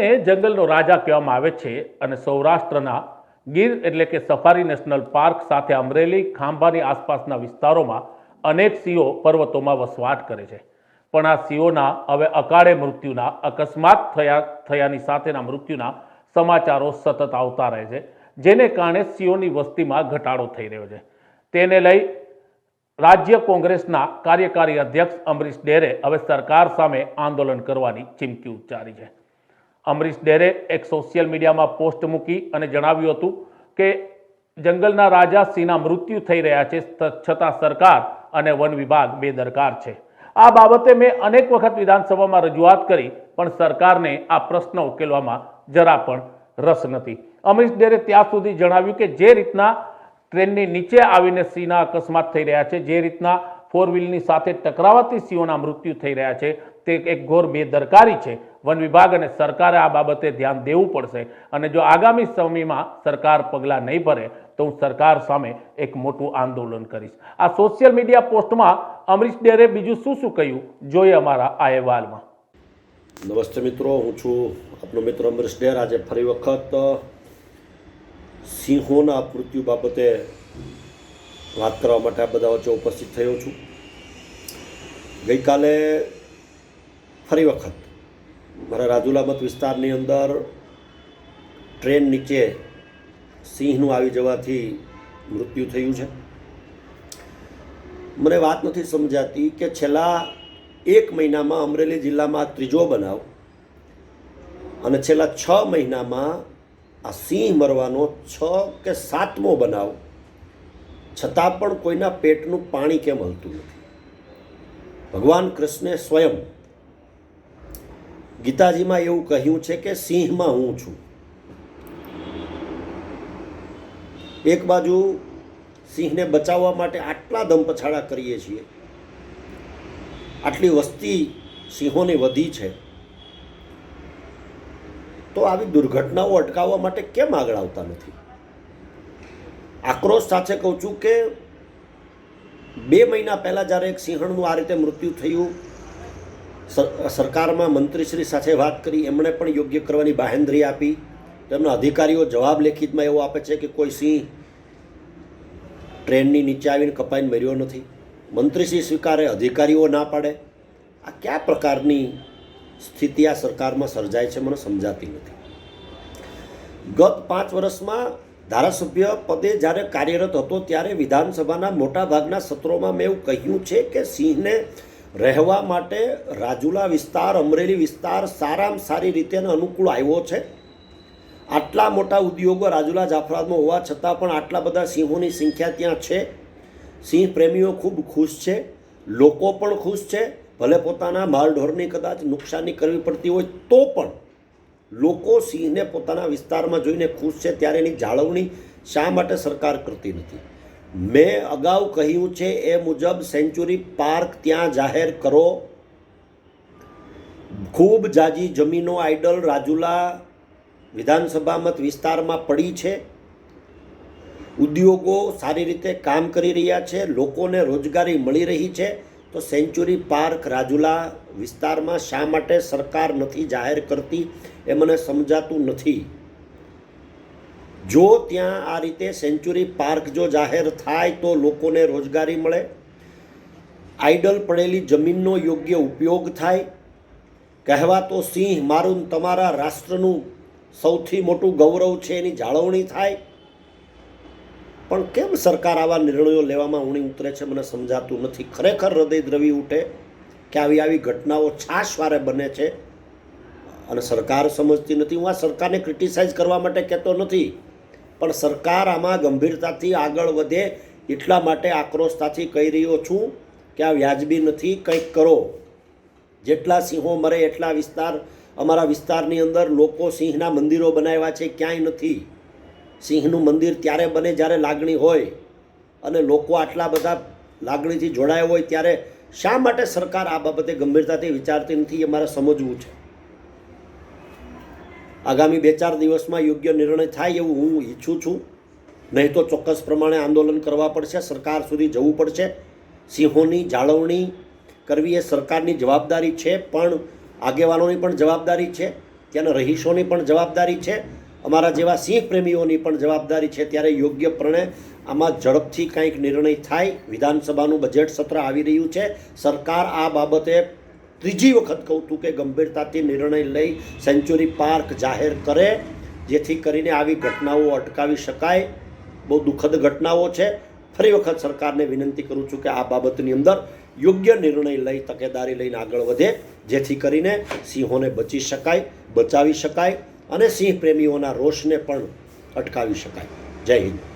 સિંહને જંગલનો રાજા કહેવામાં આવે છે અને સૌરાષ્ટ્રના ગીર એટલે કે સફારી નેશનલ પાર્ક સાથે અમરેલી, ખાંભાની આસપાસના વિસ્તારોમાં અનેક સિંહો પર્વતોમાં વસવાટ કરે છે. પણ આ સિંહોના હવે અકાળે મૃત્યુના, અકસ્માત થયા, થયાની સાથેના મૃત્યુના સમાચારો સતત આવતા રહે છે, જેને કારણે સિંહોની વસ્તીમાં ઘટાડો થઈ રહ્યો છે. તેને લઈ રાજ્ય કોંગ્રેસના કાર્યકારી અધ્યક્ષ અમરીશ ડેરે હવે સરકાર સામે આંદોલન કરવાની ચીમકી ઉચ્ચારી છે. અમરીશ ડેરે એક સોશિયલ મીડિયામાં પોસ્ટ મૂકી અને જણાવ્યું હતું કે જંગલના રાજા સિંહના મૃત્યુ થઈ રહ્યા છે છતાં સરકાર અને વન વિભાગ બેદરકાર છે. આ બાબતે મેં અનેક વખત વિધાનસભામાં રજૂઆત કરી, પણ સરકારને આ પ્રશ્ન ઉકેલવામાં જરા પણ રસ નથી. અમરીશ ડેરે ત્યાં સુધી જણાવ્યું કે જે રીતના ટ્રેનની નીચે આવીને સિંહના અકસ્માત થઈ રહ્યા છે, જે રીતના ફોર વ્હીલની સાથે ટકરાવાથી સિંહોના મૃત્યુ થઈ રહ્યા છે તે એક ઘોર બેદરકારી છે. વન વિભાગ અને સરકારે આ બાબતે ધ્યાન દેવું પડશે. અને જો આગામી સમયમાં સરકાર પગલાં નહીં ભરે, તો હું સરકાર સામે એક મોટું આંદોલન કરીશ. આ સોશિયલ મીડિયા પોસ્ટમાં અમરીશ ડેરે બીજું શું શું કહ્યું? જોઈએ અમારા આ અહેવાલમાં. નમસ્તે મિત્રો, હું છું આપનો મિત્ર અમરીશ ડેર. આજે ફરી વખત સિંહોના મૃત્યુ બાબતે વાત કરવા માટે આ બધા વચ્ચે ઉપસ્થિત થયો છું. ગઈકાલે ફરી વખત મારા રાજુલા મત વિસ્તારની અંદર ટ્રેન નીચે સિંહનું આવી જવાથી મૃત્યુ થયું છે. મને વાત નથી સમજાતી કે છેલ્લા એક મહિનામાં અમરેલી જિલ્લામાં ત્રીજો બનાવ અને છેલ્લા છ મહિનામાં આ સિંહ મરવાનો છ કે સાતમો બનાવ છતાં પણ કોઈના પેટનું પાણી કેમ હલતું નથી. ભગવાન કૃષ્ણે સ્વયં ગીતાજીમાં એવું કહ્યું છે કે સિંહમાં હું છું. એક બાજુ સિંહને બચાવવા માટે આટલા દમ પછાડા કરીએ છીએ. આટલી વસ્તી સિંહોની વધી છે. તો આવી દુર્ઘટનાઓ અટકાવવા માટે કેમ આગળ આવતા નથી? આક્રોશ સાથે કહું છું કે બે મહિના પહેલાં જ્યારે એક સિંહણનું આ રીતે મૃત્યુ થયું સરકારમાં મંત્રીશ્રી સાથે વાત કરી, એમણે પણ યોગ્ય કરવાની બાહેંધરી આપી. તેમના અધિકારીઓ જવાબ લેખિતમાં એવો આપે છે કે કોઈ સિંહ ટ્રેનની નીચે આવીને કપાઈને મર્યો નથી. મંત્રીશ્રી સ્વીકારે, અધિકારીઓ ના પાડે. આ કયા પ્રકારની સ્થિતિ આ સરકારમાં સર્જાય છે મને સમજાતી નથી. ગત પાંચ વર્ષમાં ધારાસભ્ય પદે જ્યારે કાર્યરત હતો ત્યારે વિધાનસભાના મોટાભાગના સત્રોમાં મેં એવું કહ્યું છે કે સિંહને રહેવા માટે રાજુલા વિસ્તાર, અમરેલી વિસ્તાર સારામાં સારી રીતે અને અનુકૂળ આવ્યો છે. આટલા મોટા ઉદ્યોગો રાજુલા જાફરાબાદમાં હોવા છતાં પણ આટલા બધા સિંહોની સંખ્યા ત્યાં છે. સિંહ પ્રેમીઓ ખૂબ ખુશ છે. લોકો પણ ખુશ છે. ભલે પોતાના માલઢોરની કદાચ નુકસાની કરવી પડતી હોય તો પણ લોકો સિંહને પોતાના વિસ્તારમાં જોઈને ખુશ છે. ત્યારે એની જાળવણી શા માટે સરકાર કરતી નથી? મેં અગાઉ કહ્યું છે એ મુજબ સેન્ચુરી પાર્ક ત્યાં જાહેર કરો. ખૂબ જાજી જમીનો આઇડલ રાજુલા વિધાનસભા મત વિસ્તારમાં પડી છે. ઉદ્યોગો સારી રીતે કામ કરી રહ્યા છે, લોકોને રોજગારી મળી રહી છે. તો સેન્ચુરી પાર્ક રાજુલા વિસ્તારમાં શા માટે સરકાર નથી જાહેર કરતી એ મને સમજાતું નથી. જો ત્યાં આ રીતે સેન્ચુરી પાર્ક જો જાહેર થાય તો લોકોને રોજગારી મળે. આઈડલ પડેલી જમીનનો યોગ્ય ઉપયોગ થાય. કહેવાતો સિંહ મારું તમારા રાષ્ટ્રનું સૌથી મોટું ગૌરવ છે એની જાળવણી થાય. પણ કેમ સરકાર આવા નિર્ણયો લેવામાં ઊણી ઉતરે છે મને સમજાતું નથી. ખરેખર હૃદય દ્રવી ઉઠે કે આવી આવી ઘટનાઓ છાશવારે બને છે. અને સરકાર સમજતી નથી. હું આ સરકારને ક્રિટિસાઇઝ કરવા માટે કહેતો નથી. પણ સરકાર આમાં ગંભીરતાથી આગળ વધે એટલા માટે આક્રોશતાથી કહી રહ્યો છું કે આ વ્યાજબી નથી, કંઈક કરો. જેટલા સિંહો મરે એટલા વિસ્તાર, અમારા વિસ્તારની અંદર લોકો સિંહના મંદિરો બનાવ્યા છે, ક્યાંય નથી. સિંહનું મંદિર ત્યારે બને જ્યારે લાગણી હોય અને લોકો આટલા બધા લાગણીથી જોડાયા હોય ત્યારે શા માટે સરકાર આ બાબતે ગંભીરતાથી વિચારતી નથી એ મારે સમજવું છે. આગામી બે ચાર દિવસમાં યોગ્ય નિર્ણય થાય એવું હું ઈચ્છું છું. નહીં તો ચોક્કસ પ્રમાણે આંદોલન કરવા પડશે, સરકાર સુધી જવું પડશે. સિંહોની જાળવણી કરવી એ સરકારની જવાબદારી છે, પણ આગેવાનોની પણ જવાબદારી છે, ત્યાંના રહીશોની પણ જવાબદારી છે. અમારા જેવા સિંહ પ્રેમીઓની પણ જવાબદારી છે. ત્યારે યોગ્યપણે આમાં ઝડપથી કંઈક નિર્ણય થાય. વિધાનસભાનું બજેટ સત્ર આવી રહ્યું છે. સરકાર આ બાબતે ત્રીજી વખત કહું છું કે ગંભીરતાથી નિર્ણય લઈ સેન્ચુરી પાર્ક જાહેર કરે, જેથી કરીને આવી ઘટનાઓ અટકાવી શકાય. બહુ દુઃખદ ઘટનાઓ છે. ફરી વખત સરકારને વિનંતી કરું છું કે આ બાબતની અંદર યોગ્ય નિર્ણય લઈ, તકેદારી લઈને આગળ વધે, જેથી કરીને સિંહોને બચી શકાય, બચાવી શકાય અને સિંહ પ્રેમીઓના રોષને પણ અટકાવી શકાય. જય હિન્દ.